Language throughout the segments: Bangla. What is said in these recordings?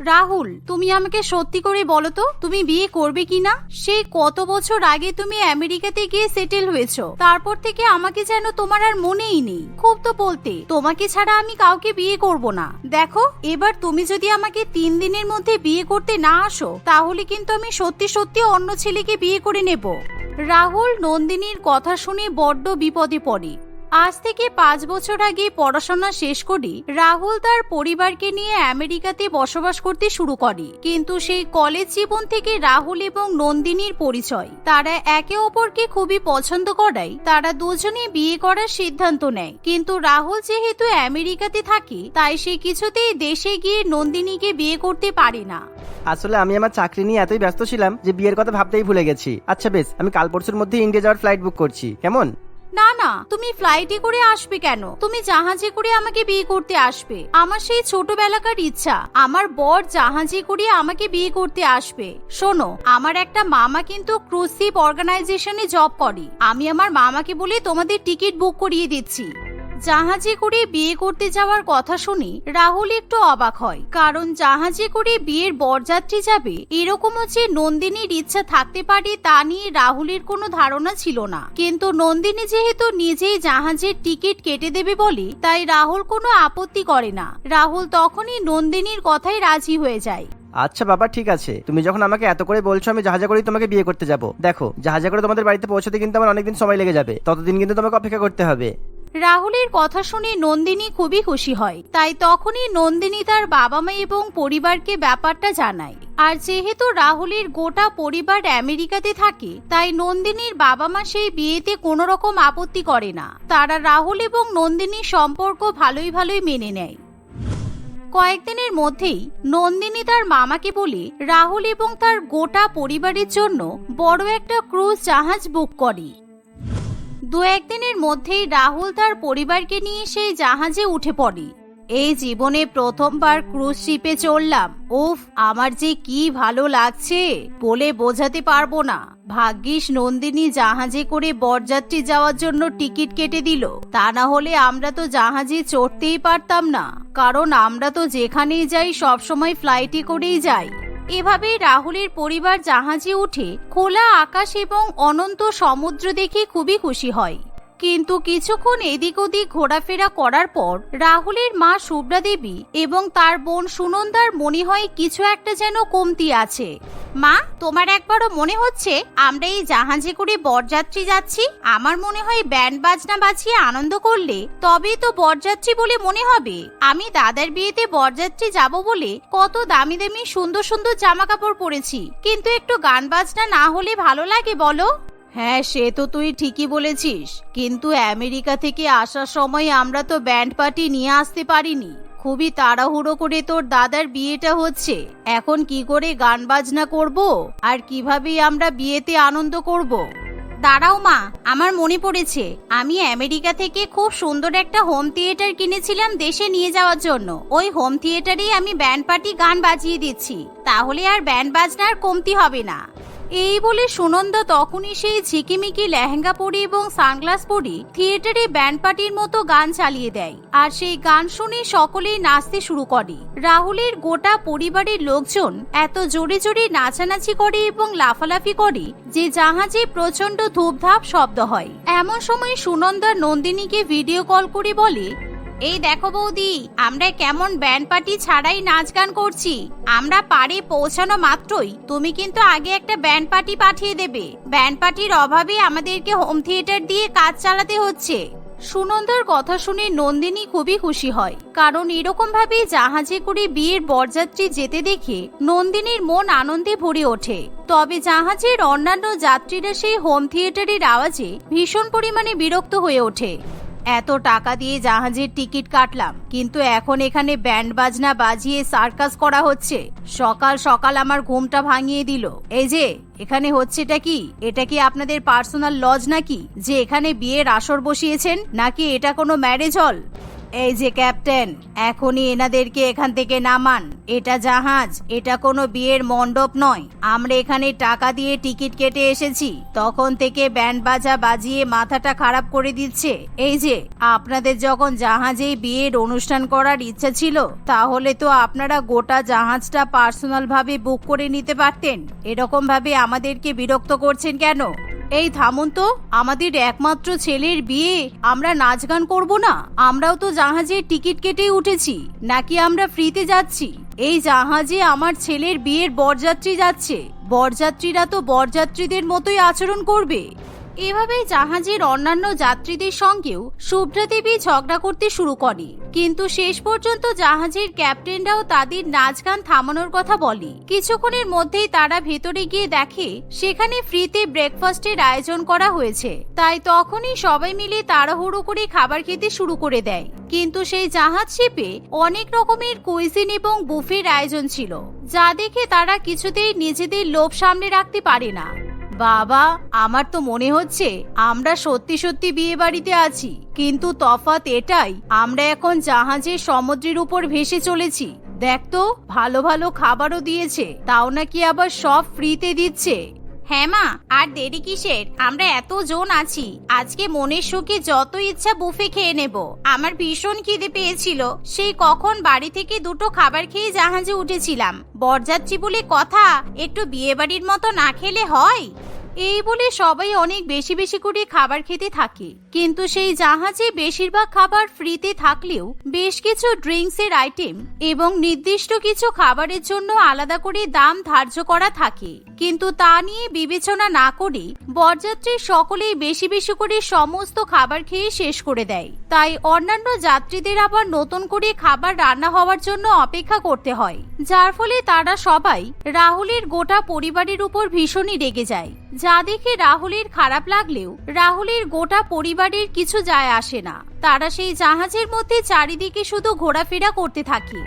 রাহুল, তুমি আমাকে সত্যি করে বলো তো, তুমি বিয়ে করবে কিনা? সেই কত বছর আগে তুমি আমেরিকাতে গিয়ে সেটেল হয়েছো, তারপর থেকে আমাকে যেন তোমার আর মনেই নেই। খুব তো বলতে, তোমাকে ছাড়া আমি কাউকে বিয়ে করব না। দেখো, এবার তুমি যদি আমাকে তিন দিনের মধ্যে বিয়ে করতে না আসো, তাহলে কিন্তু আমি সত্যি সত্যি অন্য ছেলেকে বিয়ে করে নেব। রাহুল, নন্দিনীর কথা শুনে বড্ড বিপদে পড়ে। আজ থেকে পাঁচ বছর আগে পড়াশোনা শেষ করে রাহুল তার পরিবারকে নিয়ে আমেরিকাতে বসবাস করতে শুরু করে। কিন্তু সেই কলেজ জীবন থেকে রাহুল এবং নন্দিনীর পরিচয়। তারা একে অপরকে খুবই পছন্দ করায়, তারা দুজনে বিয়ে করার সিদ্ধান্ত নেয়। কিন্তু রাহুল যেহেতু আমেরিকাতে থাকে, তাই সে কিছুতেই দেশে গিয়ে নন্দিনীকে বিয়ে করতে পারে না। আসলে আমি আমার চাকরি নিয়ে এতই ব্যস্ত ছিলাম যে বিয়ের কথা ভাবতেই ভুলে গেছি। আচ্ছা বেশ, আমি কাল পরশুর মধ্যে ইন্ডিয়া যাওয়ার ফ্লাইট বুক করছি। কেমন? না না, তুমি ফ্লাইটে করে আসবে কেন? তুমি জাহাজে করে আমাকে বিয়ে করতে আসবে। আমার সেই ছোটবেলাকার ইচ্ছা। আমার বর জাহাজে করে আমাকে বিয়ে করতে আসবে। শোনো, আমার একটা মামা কিন্তু ক্রুজ শিপ অর্গানাইজেশনে জব করে। আমি আমার মামাকে বলে তোমাদের টিকিট বুক করিয়ে দিচ্ছি। জাহাজে করে বিয়ে করতে যাওয়ার কথা শুনে রাহুল একটু অবাক হয়। কারণ জাহাজে করে বিয়ের বরযাত্রী যাবে এরকমও যে নন্দিনীর ইচ্ছা থাকতে পারে তা নিয়ে রাহুলের কোনো ধারণা ছিল না। কিন্তু নন্দিনী যেহেতু নিজেই জাহাজের টিকিট কেটে দেবে বলে, তাই রাহুল কোনো আপত্তি করে না। রাহুল তখনই নন্দিনীর কথায় রাজি হয়ে যায়। আচ্ছা বাবা, ঠিক আছে। তুমি যখন আমাকে এত করে বলছো, আমি জাহাজে করেই তোমাকে বিয়ে করতে যাব। দেখো, জাহাজে করে তোমাদের বাড়িতে পৌঁছতে কিন্তু আমার অনেকদিন সময় লেগে যাবে। ততদিন কিন্তু তোমাকে অপেক্ষা করতে হবে। রাহুলের কথা শুনে নন্দিনী খুবই খুশি হয়। তাই তখনই নন্দিনী তার বাবা মা এবং পরিবারকে ব্যাপারটা জানায়। আর যেহেতু রাহুলের গোটা পরিবার আমেরিকাতে থাকে, তাই নন্দিনীর বাবা মা সেই বিয়েতে কোনো রকম আপত্তি করে না। তারা রাহুল এবং নন্দিনীর সম্পর্ক ভালোই ভালোই মেনে নেয়। কয়েকদিনের মধ্যেই নন্দিনী তার মামাকে বলে রাহুল এবং তার গোটা পরিবারের জন্য বড় একটা ক্রুজ জাহাজ বুক করে। দু একদিনের মধ্যেই রাহুল তার পরিবারকে নিয়ে সেই জাহাজে উঠে পড়ে। এই জীবনে প্রথমবার ক্রুজ শিপে চললাম উফ, আমার যে কি ভালো লাগছে বলে বোঝাতে পারব না। ভাগ্যিস নন্দিনী জাহাজে করে বরযাত্রী যাওয়ার জন্য টিকিট কেটে দিল। তা না হলে আমরা তো জাহাজে চড়তেই পারতাম না। কারণ আমরা তো যেখানেই যাই সবসময় ফ্লাইটে করেই যাই। এভাবেই রাহুলের পরিবার জাহাজে উঠে খোলা আকাশ এবং অনন্ত সমুদ্র দেখে খুবই খুশি হয়। কিন্তু কিছুক্ষণ এদিক ওদিক ঘোরাফেরা করার পর রাহুলের মা শুভ্রা দেবী এবং তার বোন সুনন্দার মনে হয় কিছু একটা যেন কমতি আছে। মা, তোমার একবারও মনে হচ্ছে আমরা এই জাহাজে করে বরযাত্রী যাচ্ছি? আমার মনে হয় ব্যান্ড বাজনা বাজিয়ে আনন্দ করলে তবেই তো বরযাত্রী বলে মনে হবে। আমি দাদার বিয়েতে বরযাত্রী যাব বলে কত দামি দামি সুন্দর সুন্দর জামা কাপড় পরেছি। কিন্তু একটু গান বাজনা না হলে ভালো লাগে বলো? হ্যাঁ সে তো তুই ঠিকই বলেছিস। কিন্তু আমেরিকা থেকে আসার সময় আমরা তো ব্যান্ড পার্টি নিয়ে আসতে পারিনি। খুবই তাড়াহুড়ো করে তোর দাদার বিয়েটা হচ্ছে। এখন কি করে গান বাজনা করব? আর কীভাবে আমরা বিয়েতে আনন্দ করব? দাঁড়াও মা, আমার মনে পড়েছে, আমি আমেরিকা থেকে খুব সুন্দর একটা হোম থিয়েটার কিনেছিলাম দেশে নিয়ে যাওয়ার জন্য। ওই হোম থিয়েটারেই আমি ব্যান্ড পার্টি গান বাজিয়ে দিচ্ছি। তাহলে আর ব্যান্ড বাজনার কমতি হবে না। এই বলে সুনন্দা তখনই সেই ঝিকিমিকি লেহেঙ্গা পরে এবং সানগ্লাস পরে থিয়েটারে ব্যান্ড পার্টির মতো গান চালিয়ে দেয়। আর সেই গান শুনে সকলেই নাচতে শুরু করে। রাহুলের গোটা পরিবারের লোকজন এত জোরে জোরে নাচানাচি করে এবং লাফালাফি করে যে জাহাজে প্রচণ্ড ধূপধাপ শব্দ হয়। এমন সময় সুনন্দা নন্দিনীকে ভিডিও কল করে বলে এই দেখো বৌদি, আমরা কেমন ব্যান্ড পার্টি ছাড়াই নাচ গান করছি। আমরা পাড়ে পৌঁছানো মাত্রই তুমি কিন্তু আগে একটা ব্যান্ড পার্টি পাঠিয়ে দেবে। ব্যান্ড পার্টির অভাবে আমাদেরকে হোম থিয়েটার দিয়ে কাজ চালাতে হচ্ছে। সুনন্দার কথা শুনে নন্দিনী খুবই খুশি হয়। কারণ এরকম ভাবে জাহাজে করে বিয়ের বরযাত্রী যেতে দেখে নন্দিনীর মন আনন্দে ভরে ওঠে। তবে জাহাজের অন্যান্য যাত্রীরা সেই হোম থিয়েটারের আওয়াজে ভীষণ পরিমাণে বিরক্ত হয়ে ওঠে। এত টাকা দিয়ে জাহাজের টিকিট কাটলাম, কিন্তু এখন এখানে ব্যান্ড বাজনা বাজিয়ে সার্কাস করা হচ্ছে। সকাল সকাল আমার ঘুমটা ভাঙিয়ে দিল। এই যে, এখানে হচ্ছে এটা কি? এটা কি আপনাদের পার্সোনাল লজ নাকি? যে এখানে বিয়ের আসর বসিয়েছেন, নাকি এটা কোনো ম্যারেজ হল? এই যে ক্যাপ্টেন, এখনই এনাদেরকে এখান থেকে নামান। এটা জাহাজ, এটা কোনো বিয়ের মণ্ডপ নয়। আমরা এখানে টাকা দিয়ে টিকিট কেটে এসেছি। তখন থেকে ব্যান্ড বাজা বাজিয়ে মাথাটা খারাপ করে দিচ্ছে। এই যে, আপনাদের যখন জাহাজেই বিয়ের অনুষ্ঠান করার ইচ্ছা ছিল, তাহলে তো আপনারা গোটা জাহাজটা পার্সোনাল ভাবে বুক করে নিতে পারতেন। এরকম ভাবে আমাদেরকে বিরক্ত করছেন কেন? এই থামুন তো, আমাদের একমাত্র ছেলের বিয়ে, আমরা নাচ গান করব না, আমরাও তো জাহাজের টিকিট কেটে উঠেছি, নাকি আমরা ফ্রিতে যাচ্ছি? এই জাহাজে আমার ছেলের বিয়ের বরযাত্রী যাচ্ছে, বরযাত্রীরা তো বরযাত্রীদের মতোই আচরণ করবে। এভাবেই জাহাজের অন্যান্য যাত্রীদের সঙ্গেও শুভ্রা দেবী ঝগড়া করতে শুরু করে। কিন্তু শেষ পর্যন্ত জাহাজের ক্যাপ্টেনরাও তাদের নাচ গান থামানোর কথা বলে। কিছুক্ষণের মধ্যেই তারা ভেতরে গিয়ে দেখে, সেখানে ফ্রিতে ব্রেকফাস্টের আয়োজন করা হয়েছে। তাই তখনই সবাই মিলে তাড়াহুড়ো করে খাবার খেতে শুরু করে দেয়। কিন্তু সেই জাহাজ শিপে অনেক রকমের কুইজিন এবং বুফের আয়োজন ছিল, যা দেখে তারা কিছুতেই নিজেদের লোভ সামনে রাখতে পারে না। বাবা, আমার তো মনে হচ্ছে আমরা সত্যি সত্যি বিয়ে বাড়িতে আছি, কিন্তু তফাত এটাই, আমরা এখন জাহাজে সমুদ্রের উপর ভেসে চলেছি। দেখ তো, ভালো ভালো খাবারও দিয়েছে, তাও নাকি আবার সব ফ্রিতে দিচ্ছে। হ্যাঁ মা, আর দেরি কিসের? আমরা এত জন আছি। আজকে মনের সুখে যত ইচ্ছা বুফে খেয়ে নেব। আমার ভীষণ খিদে পেয়েছিল। সেই কখন বাড়ি থেকে দুটো খাবার খেয়ে জাহাজে উঠেছিলাম। বরযাত্রী বলে কথা, একটু বিয়ে বাড়ির মতো না খেলে হয়? এই বলে সবাই অনেক বেশি বেশি করে খাবার খেতে থাকে। কিন্তু সেই জাহাজে বেশিরভাগ খাবার ফ্রিতে থাকলেও বেশ কিছু ড্রিঙ্কস এর আইটেম এবং নির্দিষ্ট কিছু খাবারের জন্য আলাদা করে দাম ধার্য করা থাকে। কিন্তু তা নিয়ে বিবেচনা না করে বরযাত্রী সকলেই বেশি বেশি করে সমস্ত খাবার খেয়ে শেষ করে দেয়। তাই অন্যান্য যাত্রীদের আবার নতুন করে খাবার রান্না হওয়ার জন্য অপেক্ষা করতে হয়। যার ফলে তারা সবাই রাহুলের গোটা পরিবারের উপর ভীষণই রেগে যায়। যা দেখে রাহুলের খারাপ লাগলেও রাহুলের গোটা পরিবারের কিছু যায় আসে না। তারা সেই জাহাজের মধ্যে চারিদিকে শুধু ঘোরাফেরা করতে থাকে।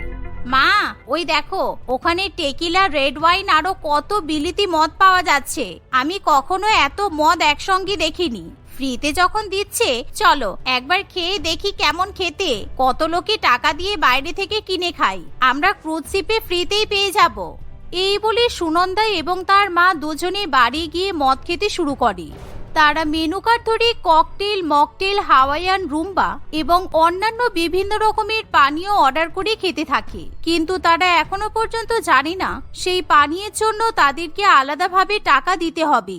মা, ওই দেখো, ওখানে টেকিলা, রেড ওয়াইন আরও কত বিলিতি মদ পাওয়া যাচ্ছে। আমি কখনো এত মদ একসঙ্গে দেখিনি। ফ্রিতে যখন দিচ্ছে, চলো, একবার খেয়ে দেখি কেমন খেতে। কত লোকে টাকা দিয়ে বাইরে থেকে কিনে খাই আমরা ক্রুজ শিপে ফ্রিতেই পেয়ে যাব। এই বলে সুনন্দা এবং তার মা দুজনে বাড়ি গিয়ে মদ খেতে শুরু করে। তারা মেনু কার্ড ধরে ককটেল মকটেল হাওয়াইয়ান রুম্বা এবং অন্যান্য বিভিন্ন রকমের পানীয় অর্ডার করে খেতে থাকে। কিন্তু তারা এখনও পর্যন্ত জানে না সেই পানীয়ের জন্য তাদেরকে আলাদাভাবে টাকা দিতে হবে।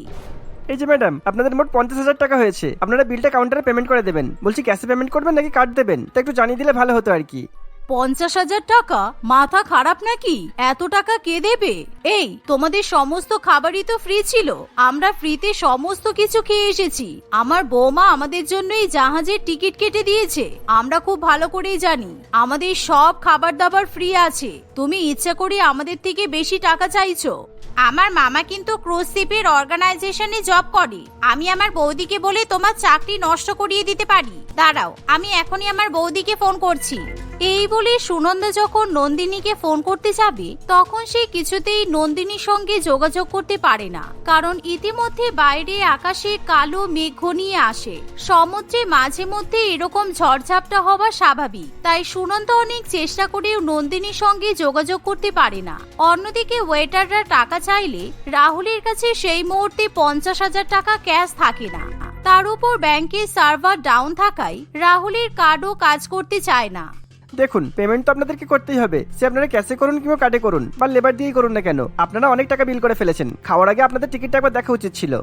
এই যে ম্যাডাম, আপনাদের মোট পঞ্চাশ হাজার টাকা হয়েছে। আপনারা বিলটা কাউন্টারে পেমেন্ট করে দেবেন। বলছি ক্যাশে পেমেন্ট করবেন নাকি কার্ড দেবেন? তা একটু জানিয়ে দিলে ভালো হতো আর কি। পঞ্চাশ হাজার টাকা? মাথা খারাপ নাকি? এত টাকা কে দেবে? এই, তোমাদের সমস্ত খাবারই তো ফ্রি ছিল। আমরা ফ্রিতে সমস্ত কিছু খেয়ে এসেছি। আমার বৌমা আমাদের জন্য এই জাহাজের টিকিট কেটে দিয়েছে। আমরা খুব ভালো করেই জানি। আমাদের সব খাবার দাবার ফ্রি আছে। তুমি ইচ্ছা করে আমাদের থেকে বেশি টাকা চাইছো। আমার মামা কিন্তু ক্রুজ অর্গানাইজেশনে জব করে। আমি আমার বৌদিকে বলে তোমার চাকরি নষ্ট করিয়ে দিতে পারি। দাঁড়াও, আমি এখনই আমার বৌদিকে ফোন করছি। এই বলে সুনন্দা যখন নন্দিনীকে ফোন করতে যাবে, তখন সে কিছুতেই নন্দিনীর সঙ্গে যোগাযোগ করতে পারে না। কারণ ইতিমধ্যে বাইরে আকাশে কালো মেঘ ঘনিয়ে আসে। সমুদ্রে মাঝে মধ্যে এরকম ঝড়ঝাপটা হওয়া স্বাভাবিক। তাই সুনন্দা অনেক চেষ্টা করেও নন্দিনীর সঙ্গে যোগাযোগ করতে পারে না। অন্যদিকে ওয়েটাররা টাকা চাইলে রাহুলের কাছে সেই মুহূর্তে পঞ্চাশ হাজার টাকা ক্যাশ থাকে না। তার উপর ব্যাংকের সার্ভার ডাউন থাকায় রাহুলের কার্ডও কাজ করতে চায় না। দেখুন পেমেন্ট তো আপনাদেরকে করতেই হবে। সে আপনারা ক্যাশে করুন কিংবা কার্ডে করুন, বা লেবার দিয়েই করুন না কেন, আপনারা অনেক টাকা বিল করে ফেলেছেন। খাওয়ার আগে আপনাদের টিকিটটা একবার দেখা উচিত ছিল।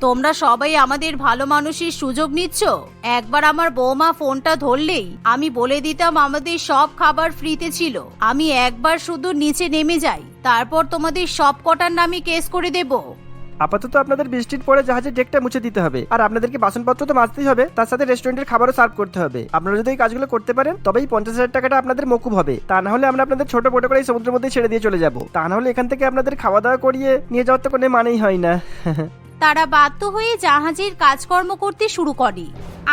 তোমরা সবাই আমাদের ভালো মানুষের সুযোগ নিচ্ছ? একবার আমার বৌমা ফোনটা ধরলেই আমি বলে দিতাম আমাদের সব খাবার ফ্রিতে ছিল। আমি একবার শুধু নিচে নেমে যাই, তারপর তোমাদের সব কটার নামে কেস করে দেব। আপাতত আপনাদের বৃষ্টির পরে জাহাজের ডেকটা মুছে দিতে হবে। আর আপনাদেরকে বাসনপত্র তো মাজতেই হবে, তার সাথে রেস্টুরেন্টের খাবারও সার্ভ করতে হবে। আপনারা যদি এই কাজগুলো করতে পারেন, তবেই পঞ্চাশ হাজার টাকাটা আপনাদের মকুব হবে। তা না হলে আমরা আপনাদের ছোট বোটে করে এই সমুদ্রের মধ্যে ছেড়ে দিয়ে চলে যাব। তা না হলে এখান থেকে আপনাদের খাওয়া দাওয়া করিয়ে নিয়ে যাওয়ার তো কোনো মানেই হয় না। তারা বাধ্য হয়ে জাহাজের কাজকর্ম করতে শুরু করে।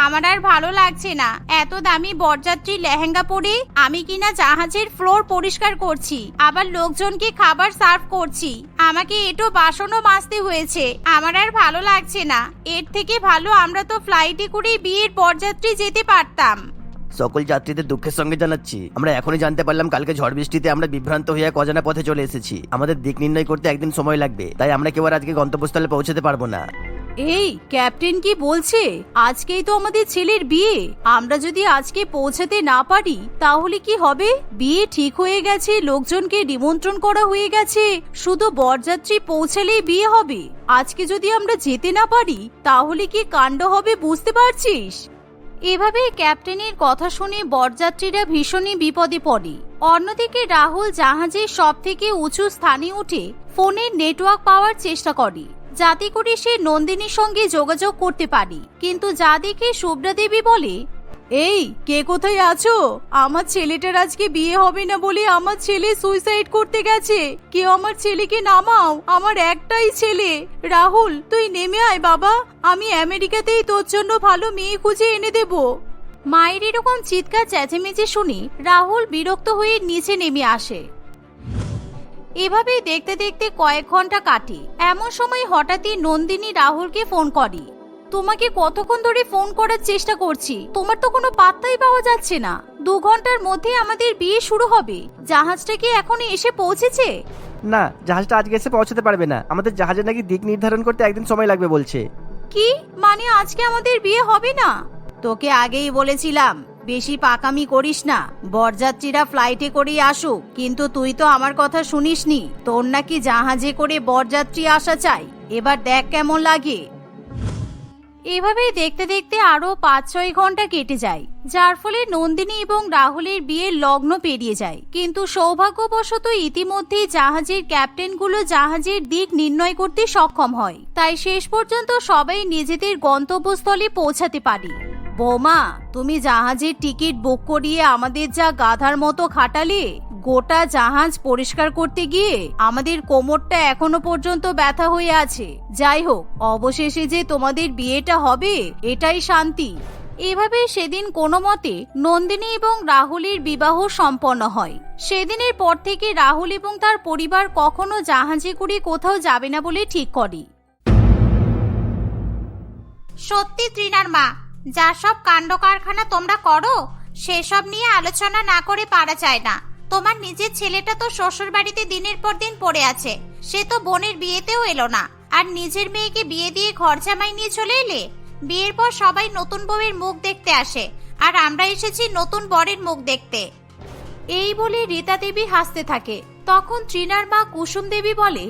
আমার আর ভালো লাগছে না। এত দামি বরযাত্রী লেহেঙ্গা পরে আমি কিনা জাহাজের ফ্লোর পরিষ্কার করছি, আবার লোকজনকে খাবার সার্ভ করছি। আমাকে এটো বাসনও মাজতে হয়েছে। আমার আর ভালো লাগছে না। এর থেকে ভালো আমরা তো ফ্লাইটে করে বিয়ের বরযাত্রী যেতে পারতাম। সকল যাত্রীদের দুঃখের সঙ্গে জানাচ্ছি। আমরা এখনই জানতে পারলাম কালকে ঝড় বৃষ্টিতে আমরা বিভ্রান্ত হয়ে এক অজানা পথে চলে এসেছি। আমাদের দিক নির্ণয় করতে একদিন সময় লাগবে, তাই আমরা কেউ আজকে গন্তব্যস্থলে পৌঁছতে পারব না। এই, ক্যাপ্টেন কি বলছে? আজকেই তো আমাদের ছেলের বিয়ে। আমরা যদি আজকে পৌঁছাতে না পারি, তাহলে কি হবে? বিয়ে ঠিক হয়ে গেছে, লোকজনকে নিমন্ত্রণ করা হয়ে গেছে। শুধু বরযাত্রী পৌঁছালেই বিয়ে হবে। আজকে যদি আমরা যেতে না পারি, তাহলে কি কাণ্ড হবে বুঝতে পারছিস? এভাবে ক্যাপ্টেনের কথা শুনে বরযাত্রীরা ভীষণই বিপদে পড়ে। অন্যদিকে রাহুল জাহাজের সব থেকে উঁচু স্থানে উঠে ফোনের নেটওয়ার্ক পাওয়ার চেষ্টা করে, যাতে করে সে নন্দিনীর সঙ্গে যোগাযোগ করতে পারে। কিন্তু যা দেখে শুভ্রা দেবী বলে এই, কে কোথায় আছো? আমার ছেলেটার আজকে বিয়ে হবে না বলে আমার ছেলে সুইসাইড করতে গেছে। কেউ আমার ছেলেকে নামাও, আমার একটাই ছেলে। রাহুল, তুই নেমে আয় বাবা। আমি আমেরিকাতেই তোর জন্য ভালো মেয়ে খুঁজে এনে দেব। মায়ের এরকম চিৎকার চেঁচেমেচে শুনি রাহুল বিরক্ত হয়ে নিচে নেমে আসে। এভাবেই দেখতে দেখতে কয়েক ঘণ্টা কাটে। এমন সময় হঠাৎই নন্দিনী রাহুলকে ফোন করে। তোমাকে কতক্ষণ ধরে ফোন করার চেষ্টা করছি? তোমার তো কোনো পাত্তাই পাওয়া যাচ্ছে না। দু ঘণ্টার মধ্যে আমাদের বিয়ে শুরু হবে। জাহাজটা কি এখনও এসে পৌঁছেছে? না জাহাজটা আজকে এসে পৌঁছাতে পারবে না। আমাদের জাহাজে নাকি দিক নির্ধারণ করতে একদিন সময় লাগবে বলছে। কি? মানে আজকে আমাদের বিয়ে হবে না? তোকে আগেই বলেছিলাম বেশি পাকামি করিস না। বরযাত্রীরা ফ্লাইটে করেই আসুক। কিন্তু তুই তো আমার কথা শুনিসনি। তোর নাকি জাহাজে করে বরযাত্রী আসা চাই। এবার দেখ কেমন লাগে। এভাবেই দেখতে দেখতে আরও পাঁচ ছয় ঘণ্টা কেটে যায়, যার ফলে নন্দিনী এবং রাহুলের বিয়ের লগ্ন পেরিয়ে যায়। কিন্তু সৌভাগ্যবশত ইতিমধ্যেই জাহাজের ক্যাপ্টেনগুলো জাহাজের দিক নির্ণয় করতে সক্ষম হয়। তাই শেষ পর্যন্ত সবাই নিজেদের গন্তব্যস্থলে পৌঁছাতে পারে। বৌমা, তুমি জাহাজের টিকিট বুক করিয়ে আমাদের যা গাধার মতো খাটালে? গোটা জাহাজ পরিষ্কার করতে গিয়ে আমাদের কোমরটা এখনও পর্যন্ত ব্যথা হয়ে আছে। যাই হোক, অবশেষে যে তোমাদের বিয়েটা হবে, এটাই শান্তি। এভাবে সেদিন কোনো মতে নন্দিনী এবং রাহুলের বিবাহ সম্পন্ন হয়। সেদিনের পর থেকে রাহুল এবং তার পরিবার কখনো জাহাজে করে কোথাও যাবে না বলে ঠিক করে। সত্যি ত্রিনার মা, যা সব কাণ্ড কারখানা তোমরা করো, সেসব নিয়ে আলোচনা না করে পারা যায় না। তোমার নিজের ছেলেটা তো শ্বশুর বাড়িতে দিনের পর দিন পড়ে আছে। সে তো বোনের বিয়েতেও এলো না। আর নিজের মেয়েকে বিয়ে দিয়ে ঘর জামাই নিয়ে চলে এলে? বিয়ের পর সবাই নতুন বউয়ের মুখ দেখতে আসে। আর আমরা এসেছি নতুন বরের মুখ দেখতে। এই বলে রীতা দেবী হাসতে থাকে। তখন ত্রিনার মা কুসুম দেবী বলে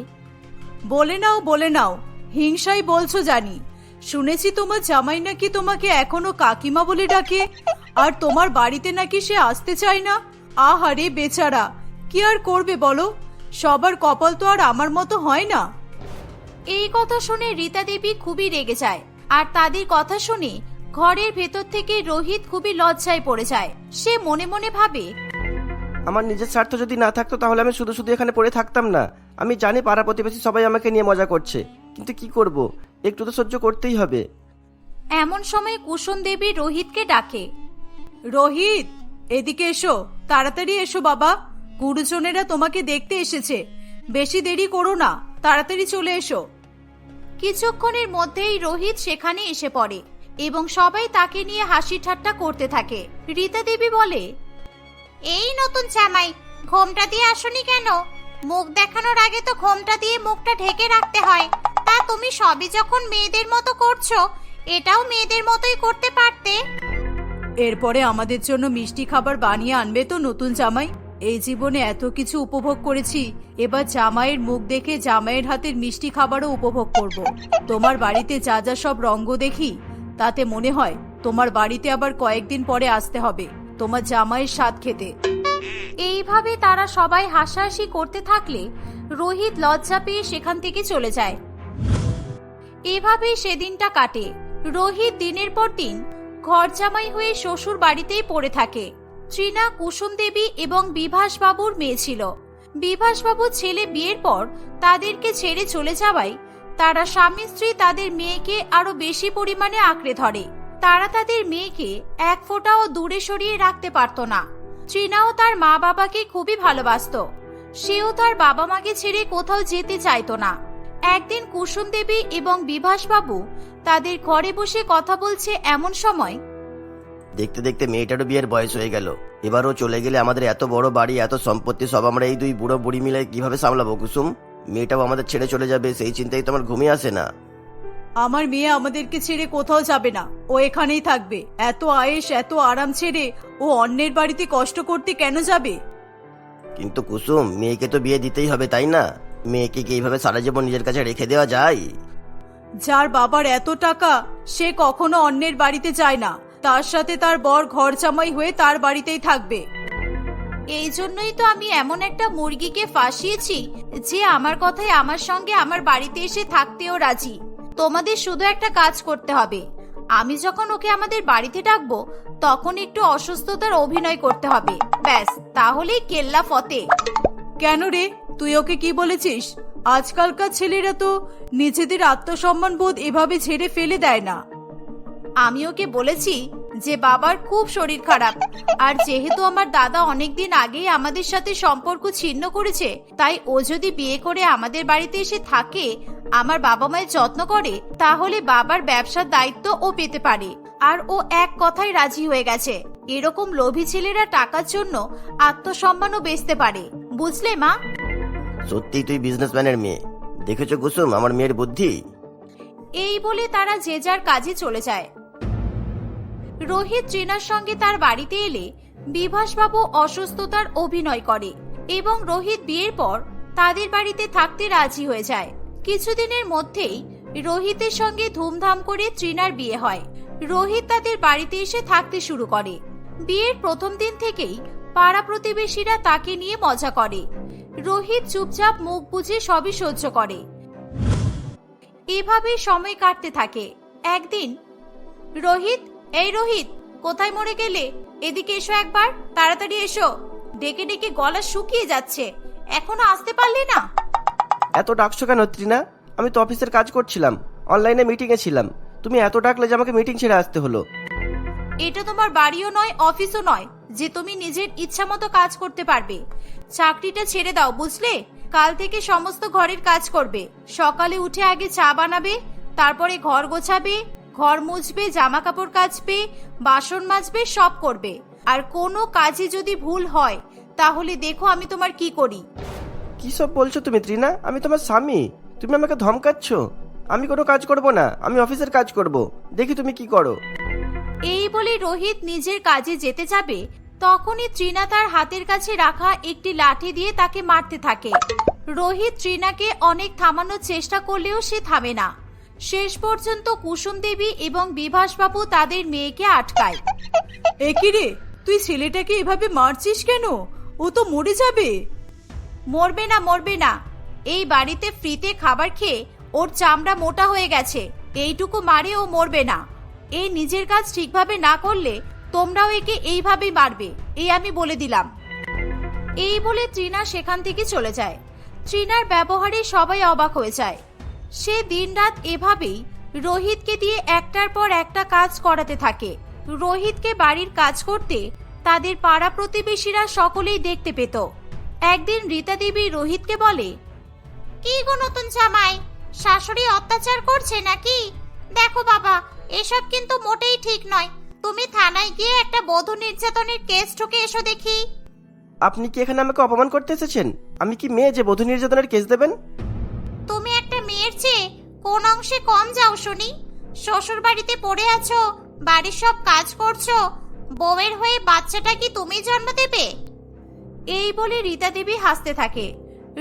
বলে নাও বলে নাও। হিংসাই বলছো জানি। শুনেছি তোমার জামাই নাকি তোমাকে এখনও কাকিমা বলে ডাকে। আর তোমার বাড়িতে নাকি সে আসতে চায় না? আহারে বেচারা কি আর করবে বলো? সবার কপাল তো আর আমার মতো হয় না। এই কথা শুনে রীতা দেবী খুবই রেগে যায় আর তাদের কথা শুনে ঘরের ভেতর থেকে রোহিত খুবই লজ্জায় পড়ে যায়। সে মনে মনে ভাবে আমার নিজের স্বার্থ যদি না থাকতো তাহলে আমি শুধু শুধু এখানে পড়ে থাকতাম না। আমি জানি পাড়া প্রতিবেশী সবাই আমাকে নিয়ে মজা করছে কিন্তু কি করব? একটু তো সহ্য করতেই হবে। এমন সময় কুসুম দেবী রোহিতকে ডাকে। রোহিত এদিকে এসো, তাড়াতাড়ি এসো বাবা। গুরুজনেরা তোমাকে দেখতে এসেছে। বেশি দেরি করো না, তাড়াতাড়ি চলে এসো। কিছুক্ষণের মধ্যেই রোহিত সেখানে এসে পড়ে এবং সবাই তাকে নিয়ে হাসি ঠাট্টা করতে থাকে। রীতা দেবী বলে, এই নতুন জামাই, ঘোমটা দিয়ে আসনি কেন? মুখ দেখানোর আগে তো ঘোমটা দিয়ে মুখটা ঢেকে রাখতে হয়। তা তুমি সবই যখন মেয়েদের মতো করছ, এটাও মেয়েদের মতোই করতে পারতে? এরপরে আমাদের জন্য মিষ্টি খাবার বানিয়ে আনবে তো নতুন জামাই? এই জীবনে এত কিছু উপভোগ করেছি, এবার জামাইয়ের মুখ দেখে জামাইয়ের হাতের মিষ্টি খাবারও উপভোগ করব। তোমার বাড়িতে যা যা সব রঙ্গ দেখি, তাতে মনে হয় তোমার বাড়িতে আবার কয়েকদিন পরে আসতে হবে, তোমার জামাইয়ের স্বাদ খেতে। এইভাবে তারা সবাই হাসাহাসি করতে থাকলে রোহিত লজ্জা পেয়ে সেখান থেকে চলে যায়। এভাবেই সেদিনটা কাটে। রোহিত দিনের পর দিন ঘর জামাই হয়ে শ্বশুর বাড়িতেই পড়ে থাকে। ত্রিনা কুসুম দেবী এবং বিভাস বাবুর মেয়ে ছিল। বিভাস বাবুর ছেলে বিয়ের পর তাদেরকে ছেড়ে চলে যাওয়ায় তারা স্বামী স্ত্রী তাদের মেয়েকে আরও বেশি পরিমাণে আঁকড়ে ধরে। তারা তাদের মেয়েকে এক ফোঁটাও দূরে সরিয়ে রাখতে পারত না। ত্রিনাও তার মা বাবাকে খুবই ভালোবাসত। সেও তার বাবা মাকে ছেড়ে কোথাও যেতে চাইতো না। একদিন কুসুম দেবী এবং বিভাস বাবু তাদের ঘরে বসে কথা বলছে এমন সময়। দেখতে দেখতে মেয়েটারও বিয়ের বয়স হয়ে গেল। এবারও চলে গেলে আমাদের এত বড় বাড়ি এত সম্পত্তি সব আমরা এই দুই বুড়ো বুড়ি মিলে কীভাবে সামলাবো কুসুম? মেয়েটাও আমাদের ছেড়ে চলে যাবে সেই চিন্তাই তো আমার ঘুমিয়ে আসে না। আমার মেয়ে আমাদেরকে ছেড়ে কোথাও যাবে না। ও এখানেই থাকবে। এত আয়েস এত আরাম ছেড়ে ও অন্যের বাড়িতে কষ্ট করতে কেন যাবে? কিন্তু কুসুম মেয়েকে তো বিয়ে দিতেই হবে তাই না? মেয়েকে কি এইভাবে সারা জীবন নিজের কাছে রেখে দেওয়া যায়? যার বাবার এত টাকা সে কখনো অন্যের বাড়িতে যায় না। তার সাথে তার বর ঘর জামাই হয়ে তার বাড়িতেই থাকবে। এই জন্যই তো আমি এমন একটা মুরগিকে ফাঁসিয়েছি যে আমার কথায় আমার সঙ্গে আমার বাড়িতে এসে থাকতেও রাজি। তোমাদের শুধু একটা কাজ করতে হবে। আমি যখন ওকে আমাদের বাড়িতে ডাকবো তখন একটু অসুস্থতার অভিনয় করতে হবে। ব্যাস তাহলেই কেল্লা ফতে। কেন রে? তুই ওকে কি বলেছিস? আজকালকার ছেলেরা তো নিজেদের আত্মসম্মান বোধ এভাবে ছেড়ে ফেলে দেয় না। আমি ওকে বলেছি যে বাবার খুব শরীর খারাপ, আর যেহেতু আমার দাদা অনেকদিন আগেই আমাদের সাথে সম্পর্ক ছিন্ন করেছে, তাই ও যদি বিয়ে করে আমাদের বাড়িতে এসে থাকে, আমার বাবা মায়ের যত্ন করে, তাহলে বাবার ব্যবসার দায়িত্ব ও পেতে পারে। আর ও এক কথায় রাজি হয়ে গেছে। এরকম লোভী ছেলেরা টাকার জন্য আত্মসম্মানও বেচতে পারে। বুঝলে মা? সত্যি তুই বিজনেসম্যানের মেয়ে। দেখেছ কুসুম, আমার মেয়ের বুদ্ধি? এই বলে তারা যে যার কাজে চলে যায়। রোহিত ট্রিনার সঙ্গে তার বাড়িতে এলে বিভাসবাবু অসুস্থতার অভিনয় করে এবং রোহিত বিয়ের পর তাদের বাড়িতে থাকতে রাজি হয়ে যায়। কিছুদিনের মধ্যেই রোহিতের সঙ্গে ধুমধাম করে ট্রিনার বিয়ে হয়। রোহিত তাদের বাড়িতে এসে থাকতে শুরু করে। বিয়ের প্রথম দিন থেকেই পাড়া প্রতিবেশীরা তাকে নিয়ে মজা করে। রোহিত চুপচাপ মুখ বুঝে সবই সহ্য করে। এভাবে সময় কাটতে থাকে। একদিন রোহিত এই রোহিত কোথায় মরে গেলে? এদিকে এসো একবার তাড়াতাড়ি এসো। ডেকে ডেকে গলা শুকিয়ে যাচ্ছে। এখনও আসতে পারলি না? এত ডাকছো কেন ত্রিনা? আমি তো অফিসের কাজ করছিলাম। অনলাইনে মিটিংয়ে ছিলাম। তুমি এত ডাকলে যে আমাকে মিটিং ছেড়ে আসতে হলো। এটা তোমার বাড়িও নয় অফিসও নয়। যে তুমি নিজের ইচ্ছা মতো কাজ করতে পারবে। চাকরিটা ছেড়ে দাও বুঝলে? কাল থেকে সমস্ত ঘরের কাজ করবে। সকালে উঠে আগে চা বানাবে তারপরে ঘর গোছাবে ঘর মুছবে জামা কাপড় কাচবে বাসন মাজবে সব করবে। আর কোনো কাজে যদি ভুল হয় তাহলে দেখো আমি তোমার কি করি। কি সব বলছো তুমি ত্রিনা? আমি তোমার স্বামী। তুমি আমাকে ধমকাচ্ছ। আমি কোনো কাজ করব না। আমি অফিসের কাজ করব। দেখি তুমি কি করো। এই বলে রোহিত নিজের কাজে যেতে যাবে তখনই ত্রিনা তার হাতের কাছে রাখা একটি লাঠি দিয়ে তাকে মারতে থাকে। রোহিত ত্রিনাকে অনেক থামানোর চেষ্টা করলেও সে থামে না। শেষ পর্যন্ত কুসুম দেবী এবং বিভাসবাবু তাদের মেয়েকে আটকায়। একই রে? তুই ছেলেটাকে এভাবে মারছিস কেন? ও তো মরে যাবে। মরবে না মরবে না। এই বাড়িতে ফ্রিতে খাবার খেয়ে ওর চামড়া মোটা হয়ে গেছে। এইটুকু মারে ও মরবে না। এই নিজের কাজ ঠিকভাবে না করলে তোমরাও একে এইভাবেই মারবে, এই আমি বলে দিলাম। এই বলে ত্রিনা সেখান থেকে চলে যায়। ত্রিনার ব্যবহারে সবাই অবাক হয়ে যায়। সে দিনরাত এভাবেই রোহিতকে দিয়ে একটার পর একটা কাজ করাতে থাকে। রোহিতকে বাড়ির কাজ করতে তাদের পাড়া প্রতিবেশীরা সকলেই দেখতে পেত। একদিন রীতা দেবী রোহিতকে বলে, কি গো নতুন জামাই, শাশুড়ি অত্যাচার করছে নাকি? দেখো বাবা, এসব কিন্তু মোটেই ঠিক নয়। তুমি থানায় গিয়ে একটা বধূ নির্যাতনের কেস ঠুকে এসো দেখি। আপনি কি এখানে আমাকে অপমান করতে এসেছেন? আমি কি মেয়ে যে বধূ নির্যাতনের কেস দেবেন? তুমি একটা মেয়ের চেয়ে কোন অংশে কম যাও শুনি। শ্বশুর বাড়িতে পড়ে আছো বাড়ির সব কাজ করছ বউয়ের হয়ে বাচ্চাটা কি তুমি জন্ম দেবে? এই বলে রীতা দেবী হাসতে থাকে।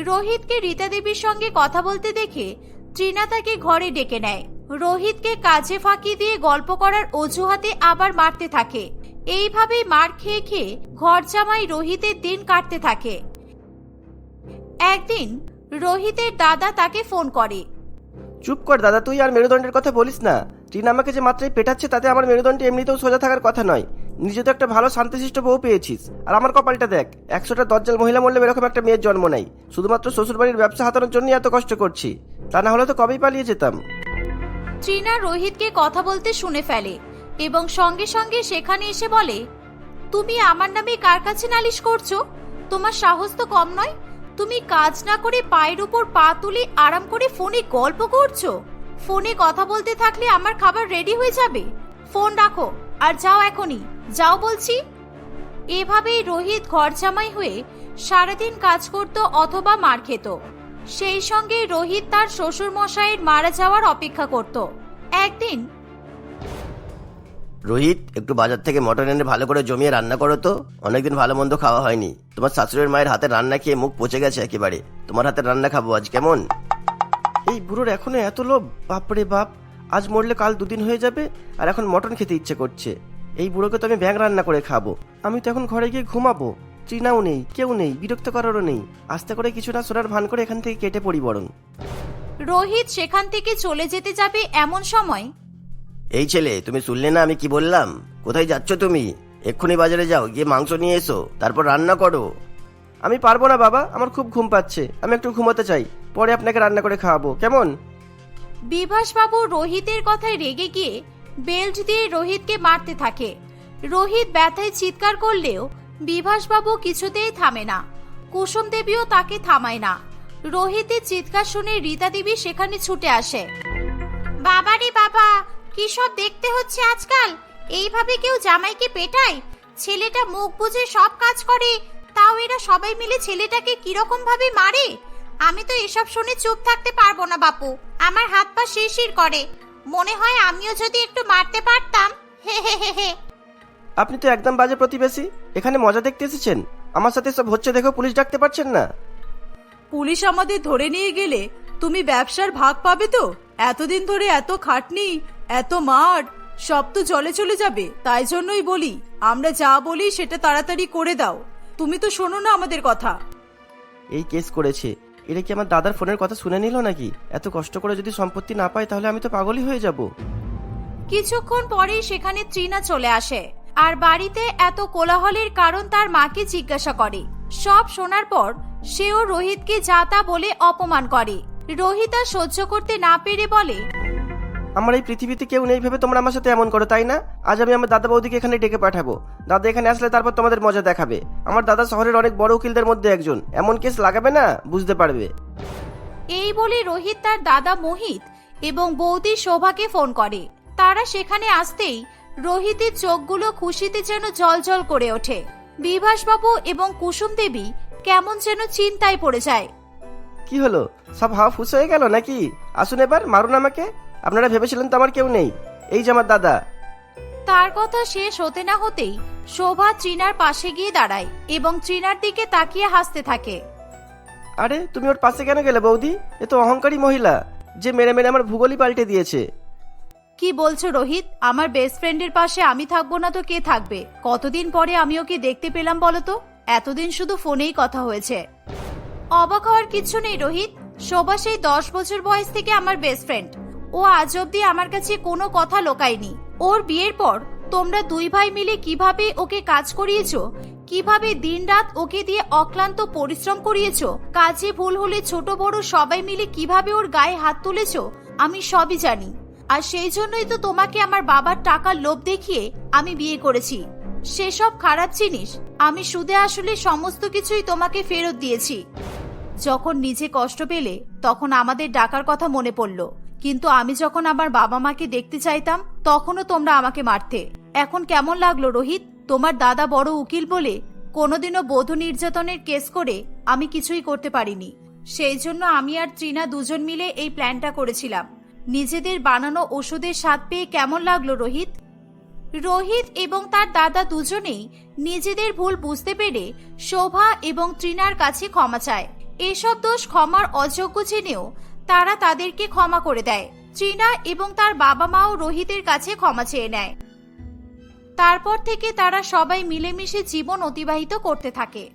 রোহিতকে রীতা দেবীর সঙ্গে কথা বলতে দেখে ত্রিনা তাকে ঘরে ডেকে নেয়। রোহিতকে কাজে ফাঁকি দিয়ে গল্প করার অজুহাতে আবার মারতে থাকে। এইভাবেই মার খেয়ে খেয়ে ঘর জামাই রোহিতের দিন কাটতে থাকে। একদিন রোহিতের দাদা তাকে ফোন করে। চুপ কর দাদা, তুই আর মেরুদণ্ডের কথা বলিস না। টিনা আমাকে যে মাত্রায় পেটাচ্ছে, তাতে আমার মেরুদণ্ডটি এমনিতেও সোজা থাকার কথা নয়। নিজে তো একটা ভালো শান্তিশিষ্ট বউ পেয়েছিস। আর আমার কপালটা দেখ, একশোটা দজ্জাল মহিলা মরলে এরকম একটা মেয়ের জন্ম নাই। শুধুমাত্র শ্বশুরবাড়ির ব্যবসা হাতানোর জন্যই এত কষ্ট করছি। তা না হলে তো কবেই পালিয়ে যেতাম। ট্রিনা রোহিতকে কথা বলতে শুনে ফেলে এবং সঙ্গে সঙ্গে সেখানে এসে বলে, তুমি আমার নামে কার কাছে নালিশ করছ? তোমার সাহস তো কম নয়। তুমি কাজ না করে পায়ের উপর পা তুলে আরাম করে ফোনে গল্প করছ। ফোনে কথা বলতে থাকলে আমার খাবার রেডি হয়ে যাবে। ফোন রাখো আর যাও এখনই। যাও বলছি। এভাবেই রোহিত ঘর জামাই হয়ে সারাদিন কাজ করত অথবা মার খেত। সেই সঙ্গে রোহিত তার শ্বশুর মশাইয়ের মারা যাওয়ার অপেক্ষা করত। একদিন রোহিত একটু বাজার থেকে মটন এনে ভালো করে জমিয়ে রান্না করো তো। অনেকদিন ভালো মন্দ খাওয়া হয়নি। তোমার শাশুড়ির মায়ের হাতে রান্না খেয়ে মুখ পচে গেছে একেবারে। তোমার হাতে রান্না খাব আজ কেমন? এই বুড়োর এখনও এত লোভ? বাপরে বাপ আজ মরলে কাল দুদিন হয়ে যাবে আর এখন মটন খেতে ইচ্ছে করছে। এই বুড়োকে তো আমি ব্যাং রান্না করে খাব। আমি তো এখন ঘরে গিয়ে ঘুমাবো। চিনাও নেই কেউ নেই বিরক্ত করারও নেই। আস্তে করে কিছু না সোনার ভান করে এখান থেকে কেটে পড়ি বরং। রোহিত সেখান থেকে চলে যেতে যাবে এমন সময়? এই ছেলে তুমি শুনলে না আমি কি বললাম? কোথায় যাচ্ছ তুমি? এক্ষুনি বাজারে যাও গিয়ে মাংস নিয়ে এসো তারপর রান্না করো। আমি পারব না বাবা আমার খুব ঘুম পাচ্ছে। আমি একটু ঘুমোতে চাই পরে আপনাকে রান্না করে খাওয়াবো। কেমন? বিভাসবাবু রোহিতের কথায় রেগে গিয়ে বেল্ট দিয়ে রোহিতকে মারতে থাকে। রোহিত ব্যথায় চিৎকার করলেও বিভাসবাবু কিছুতেই থামে না। কুসুম দেবীও তাকে থামায় না। রোহিতের চিৎকার শুনে রীতা দেবী সেখানে ছুটে আসে। বাবারে বাবা, কি সব দেখতে হচ্ছে আজকাল? এইভাবে কেউ জামাইকে পেটায়? ছেলেটা মুখ বুঝে সব কাজ করে, তাও এরা সবাই মিলে ছেলেটাকে কীরকম ভাবে মারে? আমি তো এসব শুনে চুপ থাকতে পারব না বাপু। আমার হাত পা শিরশির করে। মনে হয় আমিও যদি একটু মারতে পারতাম। হে হে হে হে। আপনি তো একদম বাজে প্রতিবেশী। এখানে মজা দেখতে এসেছেন? আমার সাথে সব হচ্ছে দেখো পুলিশ ডাকতে পারছেন না। পুলিশ আমাদের ধরে নিয়ে গেলে তুমি ব্যবসার ভাগ পাবে তো? এতদিন ধরে এত খাটনি এত মার সব তো জলে চলে যাবে। তাই জন্যই বলি আমরা যা বলি সেটা তাড়াতাড়ি করে দাও। তুমি তো শোনো না আমাদের কথা। এই কেস করেছে। এটা কি আমার দাদার ফোনের কথা শুনে নিল নাকি? এত কষ্ট করে যদি সম্পত্তি না পাই তাহলে আমি তো পাগলই হয়ে যাব। কিছুক্ষণ পরেই সেখানে ত্রিনা চলে আসে। আর বাড়িতে এত কোলাহলের কারণ তার মাকে জিজ্ঞাসা করে। সব শোনার পর সেও রোহিতকে যা তা বলে অপমান করে। রোহিত সহ্য করতে না পেরে বলে আমার এই পৃথিবীতে কেউ নেই ভেবে তোমরা আমার সাথে এমন করো তাই না? আজ আমি আমার দাদা বৌদিকে এখানে ডেকে পাঠাবো। দাদা এখানে আসলে তারপর তোমাদের মজা দেখাবে। আমার দাদা শহরের অনেক বড় উকিলদের মধ্যে একজন। এমন কেস লাগাবে না বুঝতে পারবে। এই বলে রোহিত তার দাদা মোহিত এবং বৌদি শোভাকে ফোন করে। তারা সেখানে আসতেই রোহিতের চোখগুলো খুশিতে যেন জলজল করে ওঠে। বিভাসবাবু এবং কুসুম দেবী কেমন যেন চিন্তায় পড়ে যায়। কি হলো? সব হাওয়া ফুস হয়ে গেল নাকি? আসুন এবার মারুন আমাকে। আপনারা ভেবেছিলেন তো আমার কেউ নেই। এই যে আমার দাদা। তার কথা শেষ হতে না হতেই শোভা ট্রিনার পাশে গিয়ে দাঁড়ায় এবং ট্রিনার দিকে তাকিয়ে হাসতে থাকে। আরে তুমি ওর পাশে কেন গেলে বৌদি? এ তো অহংকারী মহিলা। যে মেরে মেরে আমার ভূগোলই পাল্টে দিয়েছে। কি বলছো রোহিত? আমার বেস্ট ফ্রেন্ডের পাশে আমি থাকব না তো কে থাকবে? কতদিন পরে আমি ওকে দেখতে পেলাম বলো তো? এতদিন শুধু ফোনেই কথা হয়েছে। অবাক হওয়ার কিছু নেই রোহিত। শোভা সেই দশ বছর বয়স থেকে আমার বেস্ট ফ্রেন্ড ও আজ অব্দি আমার কাছে কোনো কথা লোকায়নি। ওর বিয়ের পর তোমরা দুই ভাই মিলে কীভাবে ওকে কাজ করিয়েছ? কীভাবে দিনরাত ওকে দিয়ে অক্লান্ত পরিশ্রম করিয়েছো? কাজে ভুল হলে ছোট বড় সবাই মিলে কীভাবে ওর গায়ে হাত তুলেছ? আমি সবই জানি। আর সেই জন্যই তো তোমাকে আমার বাবার টাকার লোভ দেখিয়ে আমি বিয়ে করেছি। সেসব খারাপ জিনিস, আমি সুদে আসলে সমস্ত কিছুই তোমাকে ফেরত দিয়েছি। যখন নিজে কষ্ট পেলে, তখন আমাদের ডাকার কথা মনে পড়ল। কিন্তু আমি যখন আমার বাবা মাকে দেখতে চাইতাম, তখনও তোমরা আমাকে মারতে। এখন কেমন লাগল রোহিত? তোমার দাদা বড় উকিল বলে কোনোদিনও বধূ নির্যাতনের কেস করে আমি কিছুই করতে পারিনি। সেই জন্য আমি আর ত্রিনা দুজন মিলে এই প্ল্যানটা করেছিলাম। নিজেদের বানানো ওষুধের স্বাদ পেয়ে কেমন লাগল রোহিত? রোহিত এবং তার দাদা দুজনেই নিজেদের ভুল বুঝতে পেরে শোভা এবং ত্রিনার কাছে ক্ষমা চায়। এসব দোষ ক্ষমার অযোগ্য জেনেও তারা তাদেরকে ক্ষমা করে দেয়। ত্রিনা এবং তার বাবা মাও রোহিতের কাছে ক্ষমা চেয়ে নেয়। তারপর থেকে তারা সবাই মিলেমিশে জীবন অতিবাহিত করতে থাকে।